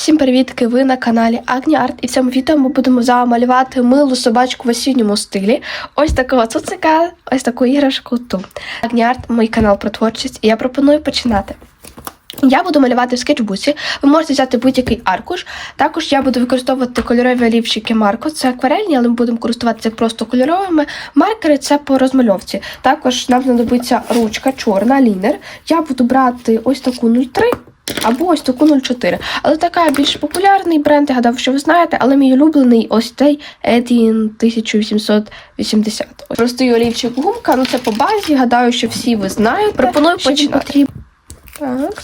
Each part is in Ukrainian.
Всім привітки! Ви на каналі Агні Арт. І в цьому відео ми будемо замалювати милу собачку в осінньому стилі. Ось такого цуцика, ось таку іграшку ту. Агні Арт мій канал про творчість, і я пропоную починати. Я буду малювати в скетчбуці. Ви можете взяти будь-який аркуш. Також я буду використовувати кольорові олівчики Марко. Це акварельні, але ми будемо користуватися просто кольоровими. Маркери це по розмальовці. Також нам знадобиться ручка чорна, лінер. Я буду брати ось таку 03 або ось таку 04. Але така більш популярний бренд, я гадав, що ви знаєте, але мій улюблений ось цей Etienne 1880. Ось Простий олівчик гумка, ну це по базі. Гадаю, що всі ви знаєте. Пропоную починати. Так.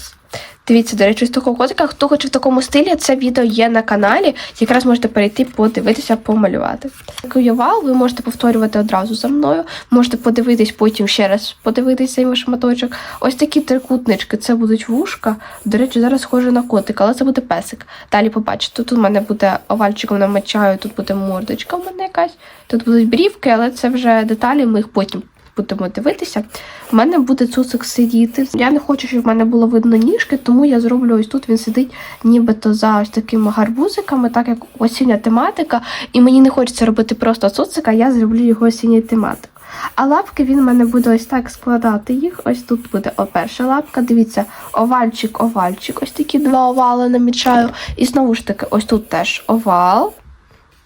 Дивіться, до речі, з такого котика. Хто хоче в такому стилі, це відео є на каналі. Якраз можете перейти, подивитися, помалювати. Овал ви можете повторювати одразу за мною. Можете подивитись, потім ще раз подивитись цей шматочок. Ось такі трикутнички, це будуть вушка. До речі, зараз схоже на котика, але це буде песик. Далі побачите. Тут у мене буде овальчиком намачаю, тут буде мордочка у мене якась. Тут будуть брівки, але це вже деталі, ми їх потім будемо дивитися. У мене буде цуцик сидіти. Я не хочу, щоб в мене було видно ніжки, тому я зроблю ось тут. Він сидить нібито за ось такими гарбузиками, так як осіння тематика. І мені не хочеться робити просто цуцика, я зроблю його осінню тематику. А лапки він в мене буде ось так складати їх. Ось тут буде о, перша лапка. Дивіться, овальчик, овальчик. Ось такі два овали намічаю. І знову ж таки, ось тут теж овал.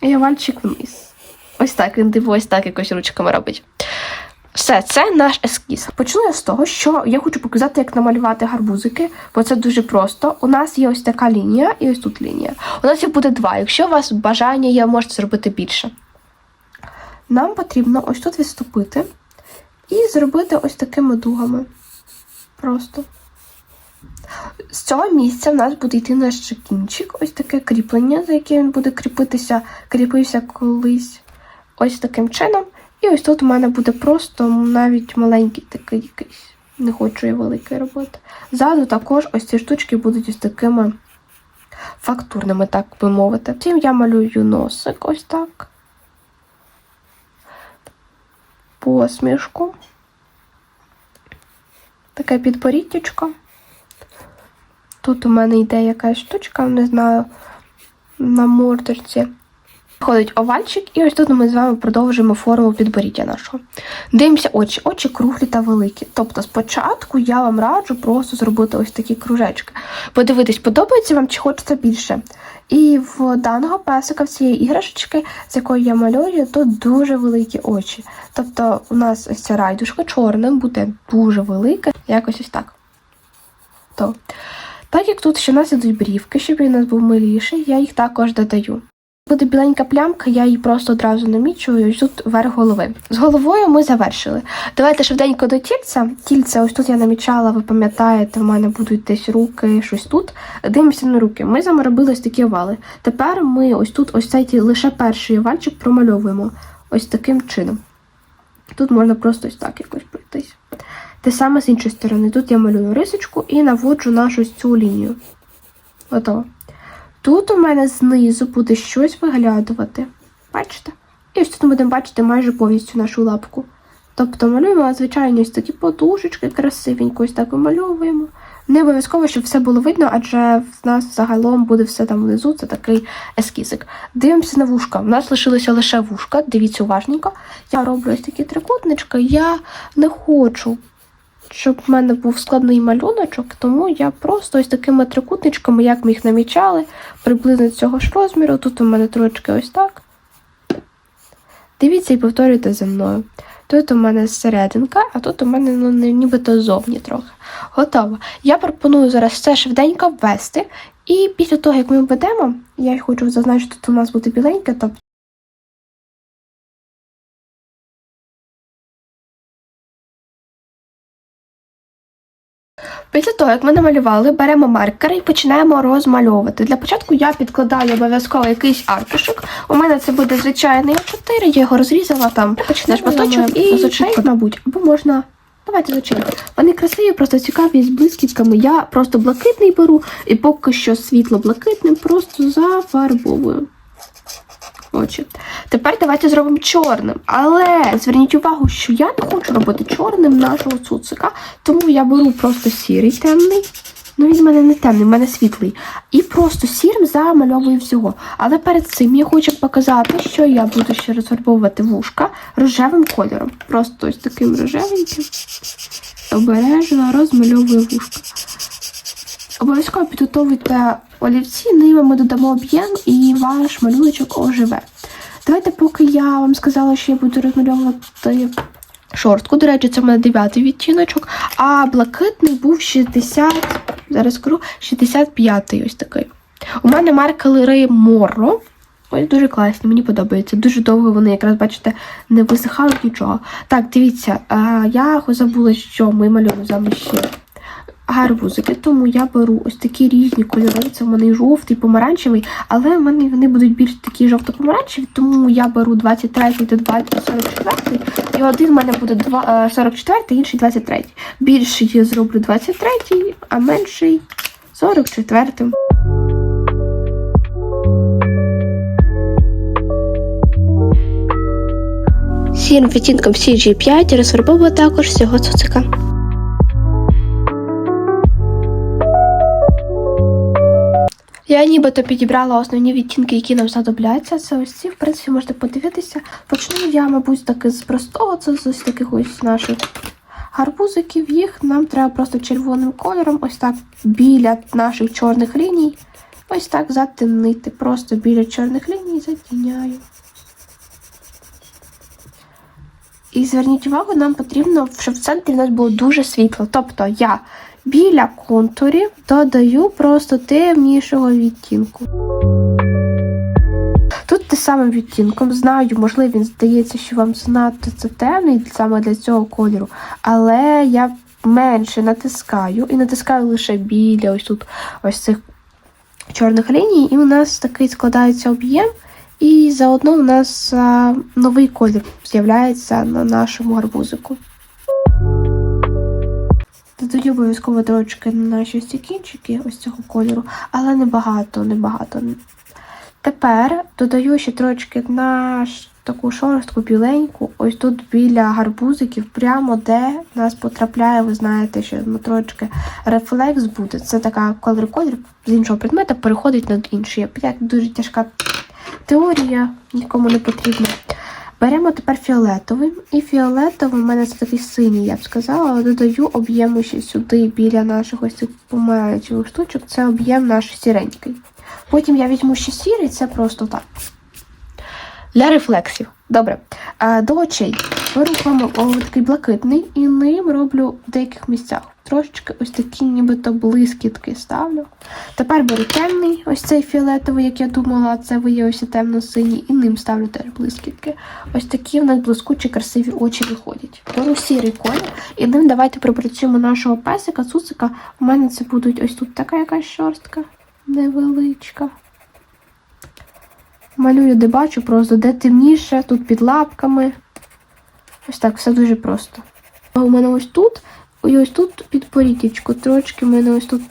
І овальчик вниз. Ось так він диво, ось так якось ручками робить. Все, це наш ескіз. Почну я з того, що я хочу показати, як намалювати гарбузики, бо це дуже просто. У нас є ось така лінія і ось тут лінія. У нас їх буде два. Якщо у вас бажання є, можете зробити більше. Нам потрібно ось тут відступити і зробити ось такими дугами. Просто. З цього місця в нас буде йти наш кінчик, ось таке кріплення, за яке він буде кріпитися, кріпився колись ось таким чином. І ось тут у мене буде просто навіть маленький такий якийсь. Не хочу я великий робити. Ззаду також ось ці штучки будуть ось такими фактурними, так би мовити. Потім я малюю носик ось так. Посмішку. Таке підборіддячко. Тут у мене йде якась штучка, не знаю, на мордочці. Входить овальчик, і ось тут ми з вами продовжуємо форму підборіддя нашого. Дивимося очі. Очі круглі та великі. Тобто спочатку я вам раджу просто зробити ось такі кружечки. Подивитись, подобається вам чи хочеться більше. І в даного песика, в цієї іграшечки, з якої я малюю, тут дуже великі очі. Тобто у нас ось ця райдушка чорним буде дуже велика, якось ось так. То. Так як тут ще у нас ідуть брівки, щоб він у нас був миліший, я їх також додаю. Буде біленька плямка, я її просто одразу намічую, і тут верх голови. З головою ми завершили. Давайте швиденько до тільця. Тільце, ось тут я намічала, ви пам'ятаєте, в мене будуть десь руки, щось тут. Дивимося на руки. Ми з вами робили ось такі овали. Тепер ми ось тут, ось цей лише перший овальчик промальовуємо ось таким чином. Тут можна просто ось так якось пройтись. Те саме з іншої сторони. Тут я малюю рисочку і наводжу нашу цю лінію. Готово. Тут у мене знизу буде щось виглядувати. Бачите? І ось тут ми будемо бачити майже повністю нашу лапку. Тобто малюємо звичайно ось такі подушечки красивенько, ось так вимальовуємо. Не обов'язково, щоб все було видно, адже в нас загалом буде все там внизу, це такий ескізик. Дивимося на вушка. У нас лишилося лише вушка, дивіться уважненько. Я роблю ось такі трикутнички. Я не хочу щоб в мене був складний малюночок, тому я просто ось такими трикутничками, як ми їх намічали, приблизно цього ж розміру. Тут у мене трошки ось так. Дивіться і повторюйте за мною. Тут у мене серединка, а тут у мене ну, нібито зовні трохи. Готово. Я пропоную зараз це швиденько ввести. І після того, як ми введемо, я хочу зазначити, тут у нас буде біленьке, тобто Після того, як ми намалювали, беремо маркер і починаємо розмальовувати. Для початку я підкладаю обов'язково якийсь аркушик. У мене це буде звичайний А4, я його розрізала там на шматочок і з очей, мабуть, або можна. Давайте з очей. Вони красиві, просто цікаві з блискітками. Я просто блакитний беру і поки що світло-блакитним просто зафарбовую. Очі. Тепер давайте зробимо чорним. Але зверніть увагу, що я не хочу робити чорним нашого цуцика, тому я беру просто сірий темний, Ну він в мене не темний, в мене світлий. І просто сірим замальовую всього. Але перед цим я хочу показати, що я буду ще розфарбовувати вушка рожевим кольором. Просто ось таким рожевеньким. Обережно розмальовую вушка. Обов'язково підготовуйте олівці, ними ми додамо об'єм і ваш малюночок оживе. Давайте, поки я вам сказала, що я буду розмальовувати шортку. До речі, це в мене 9 відтіночок, а блакитний був 60, зараз скажу, 65-й ось такий. У мене маркери Моро. Ось дуже класні, мені подобається. Дуже довго вони, якраз, бачите, не висихають нічого. Так, дивіться, я забула, що ми малюємо з вами ще гарбузики, тому я беру ось такі різні кольори. Це в мене жовтий, помаранчевий, але в мене вони будуть більш такі жовто-помаранчеві, тому я беру 23 та 44 і один в мене буде два- е, 44, інший 23. Більший я зроблю 23, а менший 44. Сірим відтінком CG5 розфарбовую також всього цуцика. Я нібито підібрала основні відтінки, які нам знадобляться. Це ось ці, в принципі, можете подивитися. Почну я, мабуть, таки з простого, це з ось таких ось наших гарбузиків. Їх нам треба просто червоним кольором, ось так біля наших чорних ліній. Ось так затемнити. Просто біля чорних ліній затіняю. І зверніть увагу, нам потрібно, щоб в центрі в нас було дуже світло. Тобто я біля контурів додаю просто темнішого відтінку. Тут те самим відтінком, знаю, можливо, він здається, що вам занадто це темний саме для цього кольору, але я менше натискаю і натискаю лише біля ось тут ось цих чорних ліній, і у нас такий складається об'єм. І заодно у нас а, новий колір з'являється на нашому гарбузику. Додаю обов'язково трошки на наші ось ці кінчики ось цього кольору, але небагато, небагато. Тепер додаю ще трошки на таку шорстку біленьку, ось тут біля гарбузиків, прямо де нас потрапляє, ви знаєте, що трошки рефлекс буде. Це така колір колір з іншого предмета переходить на інший. Як дуже тяжка теорія, нікому не потрібна. Беремо тепер фіолетовий. І фіолетовий у мене це такий синій, я б сказала. Додаю об'єму ще сюди біля наших ось цих помаранчевих штучок. Це об'єм наш сіренький. Потім я візьму ще сірий, це просто так. Для рефлексів. Добре. До очей. Беру такий блакитний і ним роблю в деяких місцях. Трошечки ось такі нібито блискітки ставлю. Тепер беру темний, ось цей фіолетовий, як я думала, це виявився темно-синій, і ним ставлю теж блискітки. Ось такі в нас блискучі, красиві очі виходять. Беру сірий колір, і ним давайте пропрацюємо нашого песика, цуцика. У мене це будуть ось тут така якась шорстка невеличка. Малюю, де бачу, просто де темніше, тут під лапками. Ось так, все дуже просто. А у мене ось тут, і ось тут під порітічку. Трошки в мене ось тут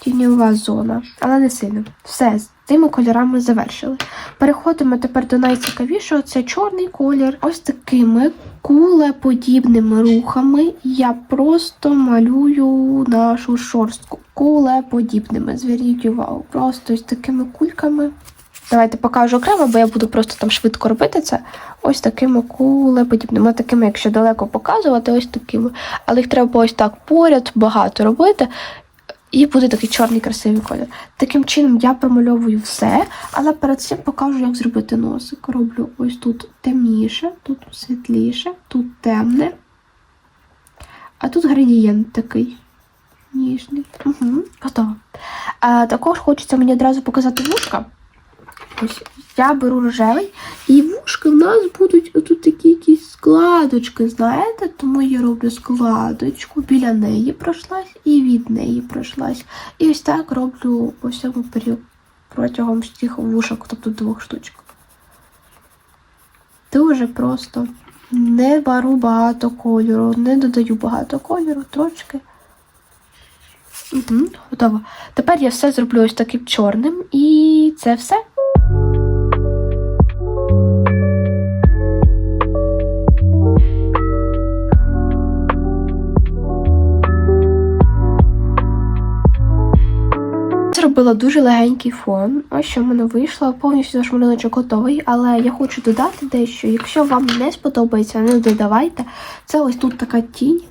тіньова зона, але не сильно. Все, з тими кольорами завершили. Переходимо тепер до найцікавішого, це чорний колір. Ось такими кулеподібними рухами я просто малюю нашу шорстку. Кулеподібними. Зверніть увагу. Просто ось такими кульками. Давайте покажу окремо, бо я буду просто там швидко робити це. Ось такими кулеподібними. Такими, якщо далеко показувати, ось такими. Але їх треба ось так поряд багато робити. І буде такий чорний красивий колір. Таким чином я промальовую все, але перед цим покажу, як зробити носик. Роблю ось тут темніше, тут світліше, тут темне. А тут градієнт такий ніжний. Угу, готово. А, також хочеться мені одразу показати вушка. Ось я беру рожевий, і вушки в нас будуть отут такі якісь складочки, знаєте? Тому я роблю складочку, біля неї пройшлась і від неї пройшлась. І ось так роблю по всьому протягом всіх вушок, тобто двох штучок. Дуже просто. Не беру багато кольору, не додаю багато кольору, трошки. Угу, готово. Тепер я все зроблю ось таким чорним, і це все. Зробила дуже легенький фон. Ось що в мене вийшло. Повністю наш малюночок готовий, але я хочу додати дещо. Якщо вам не сподобається, не додавайте. Це ось тут така тінь.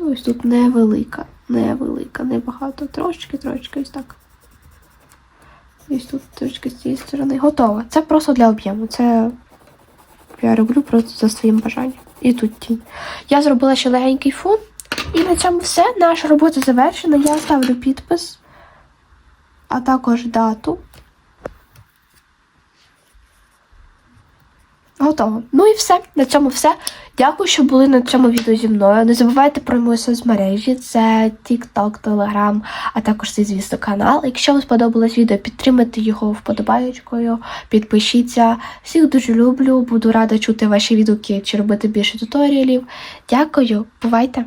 Ось тут невелика, невелика, небагато. Трошечки, трошечки, ось так. Ось тут трошки з цієї сторони. Готово. Це просто для об'єму. Це я роблю просто за своїм бажанням. І тут тінь. Я зробила ще легенький фон. І на цьому все. Наша робота завершена. Я ставлю підпис, а також дату. Готово. Ну і все. На цьому все. Дякую, що були на цьому відео зі мною. Не забувайте про мої соцмережі. Це TikTok, Telegram, а також цей, звісно, канал. Якщо вам сподобалось відео, підтримайте його вподобаєчкою, підпишіться. Всіх дуже люблю. Буду рада чути ваші відгуки чи робити більше туторіалів. Дякую, бувайте!